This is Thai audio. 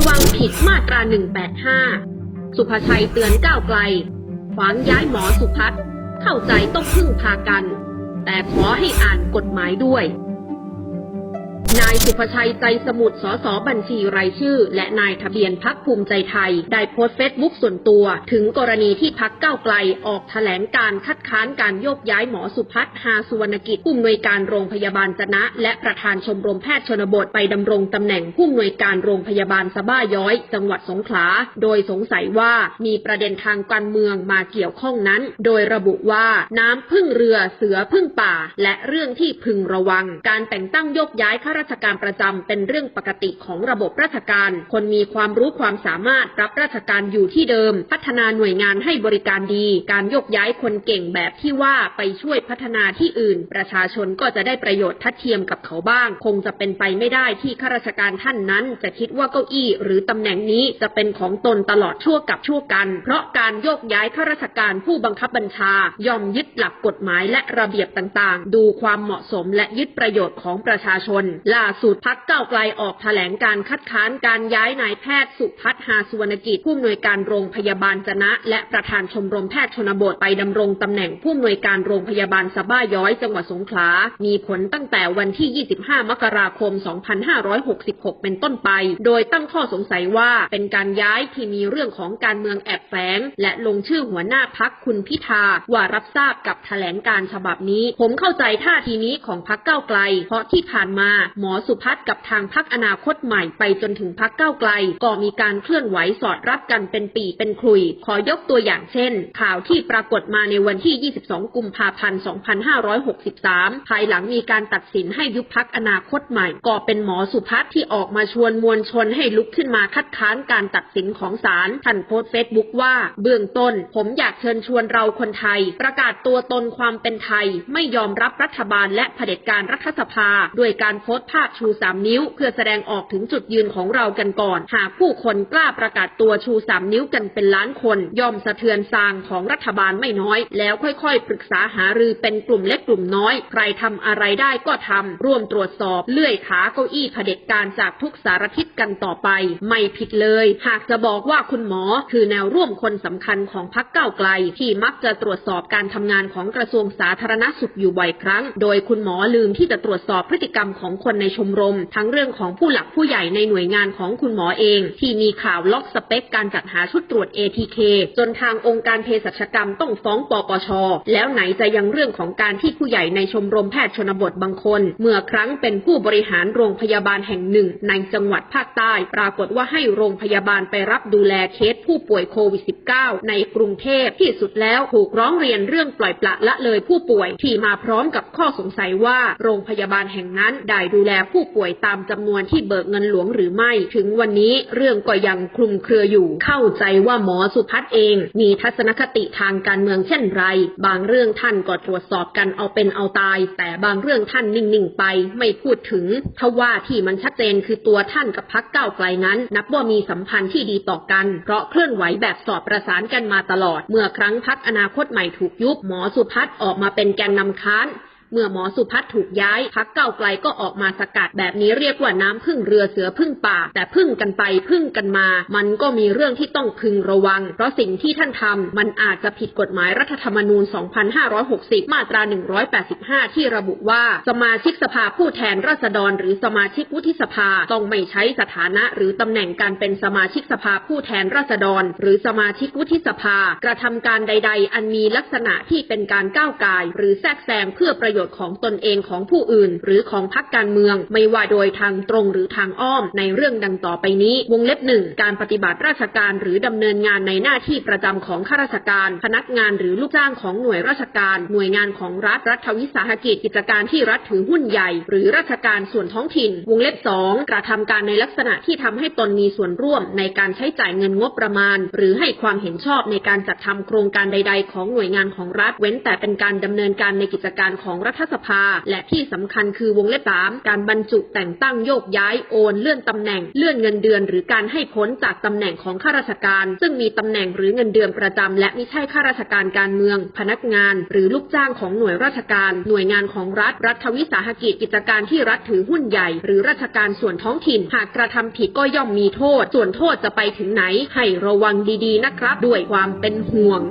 ระวังผิดมาตรา 185 สุภชัยเตือนก้าวไกล ขวางย้ายหมอสุพัฒน์เข้าใจต้องพึ่งพากัน แต่ขอให้อ่านกฎหมายด้วย นายสุภชัยใจสมุทร สสบัญชีรายชื่อ และนายทะเบียนพักภูมิใจไทย ได้โพสต์เฟซบุ๊กส่วนตัว ถึงกรณีที่พักเก้าไกลออกแถลงการคัดค้านการโยกย้ายหมอสุพัฒน์ฮาสุวรรณกิจผู้อำนวยการโรงพยาบาลจนะ และประธานชมรมแพทย์ชนบทไปดำรงตำแหน่งผู้อำนวยการโรงพยาบาลสะบ้าย้อย จังหวัดสงขลา โดยสงสัยว่ามีประเด็นทางการเมืองมาเกี่ยวข้องนั้น โดยระบุว่าน้ำพึ่งเรือเสือพึ่งป่า และเรื่องที่พึงระวัง การแต่งตั้งโยกย้ายข้าราราชการประจำเป็นเรื่องปกติของระบบราชการ คนมีความรู้ความสามารถรับราชการอยู่ที่เดิม พัฒนาหน่วยงานให้บริการดี การยกย้ายคนเก่งแบบที่ว่าไปช่วยพัฒนาที่อื่น ประชาชนก็จะได้ประโยชน์ทัดเทียมกับเขาบ้าง คงจะเป็นไปไม่ได้ที่ข้าราชการท่านนั้น จะคิดว่าเก้าอี้ หรือตำแหน่งนี้จะเป็นของตนตลอดชั่วกับชั่วกัน เพราะการโยกย้ายข้าราชการผู้บังคับบัญชา ย่อมยึดหลักกฎหมายและระเบียบต่างๆ ดูความเหมาะสมและยึดประโยชน์ของประชาชนล่าสุดพักเก้าไกลออกแถลงการคัดค้านการย้ายนายแพทย์สุพัฒน์ฮาสุวรรณกิจผู้อำนวยการโรงพยาบาลจนะ และประธานชมรมแพทย์ชนบทไปดำรงตำแหน่งผู้อำนวยการโรงพยาบาลสะบ้าย้อยจังหวัดสงขลา มีผลตั้งแต่วันที่ 25 มกราคม 2566 เป็นต้นไป โดยตั้งข้อสงสัยว่าเป็นการย้ายที่มีเรื่องของการเมืองแอบแฝง และลงชื่อหัวหน้าพักคุณพิธาว่ารับทราบกับแถลงการฉบับนี้ ผมเข้าใจท่าทีนี้ของพักเก้าไกล เพราะที่ผ่านมาหมอสุพัฒน์กับทางพักอนาคตใหม่ไปจนถึงพักเก้าไกล ก็มีการเคลื่อนไหวสอดรับกันเป็นปีเป็นคลุย ขอยกตัวอย่างเช่น ข่าวที่ปรากฏมาในวันที่ 22 กุมภาพันธ์ 2563 ภายหลังมีการตัดสินให้ยุบพักอนาคตใหม่ ก็เป็นหมอสุพัฒน์ที่ออกมาชวนมวลชนให้ลุกขึ้นมาคัดค้านการตัดสินของศาลท่านโพสต์เฟซบุ๊กว่า เบื้องต้น ผมอยากเชิญชวนเราคนไทย ประกาศตัวตนความเป็นไทย ไม่ยอมรับรัฐบาลและเผด็จการรัฐสภา ด้วยการโพสต์ภาพชูสามนิ้ว เพื่อแสดงออกถึงจุดยืนของเรากันก่อน หากผู้คนกล้าประกาศตัวชูสามนิ้วกันเป็นล้านคน ย่อมสะเทือนซางของรัฐบาลไม่น้อย แล้วค่อยๆ ปรึกษาหารือเป็นกลุ่มเล็กกลุ่มน้อย ใครทำอะไรได้ก็ทำร่วมตรวจสอบเลื่อยขาเก้าอี้เผด็จการจากทุกสารทิศกันต่อไป ไม่ผิดเลย หากจะบอกว่าคุณหมอคือแนวร่วมคนสำคัญของพรรคก้าวไกล ที่มักจะตรวจสอบการทำงานของกระทรวงสาธารณสุขอยู่บ่อยครั้ง โดยคุณหมอลืมที่จะตรวจสอบพฤติกรรมของคนในชมรม ทั้งเรื่องของผู้หลักผู้ใหญ่ในหน่วยงานของคุณหมอเอง ที่มีข่าวล็อกสเปคการจัดหาชุดตรวจ ATK จนทางองค์การเภสัชกรรมต้องฟ้องปปช แล้วไหนจะยังเรื่องของการที่ผู้ใหญ่ในชมรมแพทย์ชนบทบางคน เมื่อครั้งเป็นผู้บริหารโรงพยาบาลแห่งหนึ่ง ในจังหวัดภาคใต้ ปรากฏว่าให้โรงพยาบาลไปรับดูแลเคสผู้ป่วยโควิด -19 ในกรุงเทพที่สุดแล้วถูกร้องเรียนเรื่องปล่อยปละละเลยผู้ป่วยที่มาพร้อมกับข้อสงสัยว่าโรงพยาบาลแห่งนั้นได้ดูแลผู้ป่วยตามจำนวนที่เบิกเงินหลวงหรือไม่ ถึงวันนี้เรื่องก็ยังคลุมเครืออยู่ เข้าใจว่าหมอสุพัฒน์เอง มีทัศนคติทางการเมืองเช่นไร บางเรื่องท่านก็ตรวจสอบกันเอาเป็นเอาตาย แต่บางเรื่องท่านนิ่งๆไป ไม่พูดถึงทว่าที่มันชัดเจนคือตัวท่านกับพักก้าไกลนั้น นับว่ามีสัมพันธ์ที่ดีต่อกัน เพราะเคลื่อนไหวแบบสอบประสานกันมาตลอด เมื่อครั้งพักอนาคตใหม่ถูกยุบหมอสุพัฒน์ออกมาเป็นแกนนำค้าน เมื่อหมอสุพัฒน์ถูกย้ายพักเก้าไกลก็ออกมาสกัด แบบนี้เรียกว่าน้ำพึ่งเรือเสือพึ่งป่า แต่พึ่งกันไปพึ่งกันมา มันก็มีเรื่องที่ต้องพึงระวัง เพราะสิ่งที่ท่านทำมันอาจจะผิดกฎหมายรัฐธรรมนูญ 2560 มาตรา 185 ที่ระบุว่าสมาชิกสภาผู้แทนราษฎร หรือสมาชิกวุฒิสภาต้องไม่ใช้สถานะ หรือตำแหน่งการเป็นสมาชิกสภาผู้แทนราษฎร หรือสมาชิกวุฒิสภากระทำการใด ๆ อันมีลักษณะที่เป็นการก้าวไกายหรือแทรกแซงเพื่อประโยชน์ของตนเองของผู้อื่น หรือของพรรคการเมือง ไม่ว่าโดยทางตรงหรือทางอ้อม ในเรื่องดังต่อไปนี้ วงเล็บหนึ่งการปฏิบัติราชการหรือดำเนินงานในหน้าที่ประจำของข้าราชการ พนักงานหรือลูกจ้างของหน่วยราชการ หน่วยงานของรัฐรัฐวิสาหกิจกิจการที่รัฐถือหุ้นใหญ่ หรือราชการส่วนท้องถิ่น วงเล็บสองกระทำการในลักษณะที่ทำให้ตนมีส่วนร่วมในการใช้จ่ายเงินงบประมาณ หรือให้ความเห็นชอบในการจัดทำโครงการใด ๆ ของหน่วยงานของรัฐ เว้นแต่เป็นการดำเนินการในกิจการของรัรัฐสภา และที่สำคัญคือวงเล็บสามการบรรจุแต่งตั้งโยกย้ายโอนเลื่อนตำแหน่งเลื่อนเงินเดือน หรือการให้พ้นจากตำแหน่งของข้าราชการ ซึ่งมีตำแหน่งหรือเงินเดือนประจำและไม่ใช่ข้าราชการการเมือง พนักงาน หรือลูกจ้างของหน่วยราชการ หน่วยงานของรัฐ รัฐวิสาหกิจกิจการที่รัฐถือหุ้นใหญ่ หรือราชการส่วนท้องถิ่น หากกระทำผิดก็ย่อมมีโทษ ส่วนโทษจะไปถึงไหน ให้ระวังดีๆนะครับ ด้วยความเป็นห่วง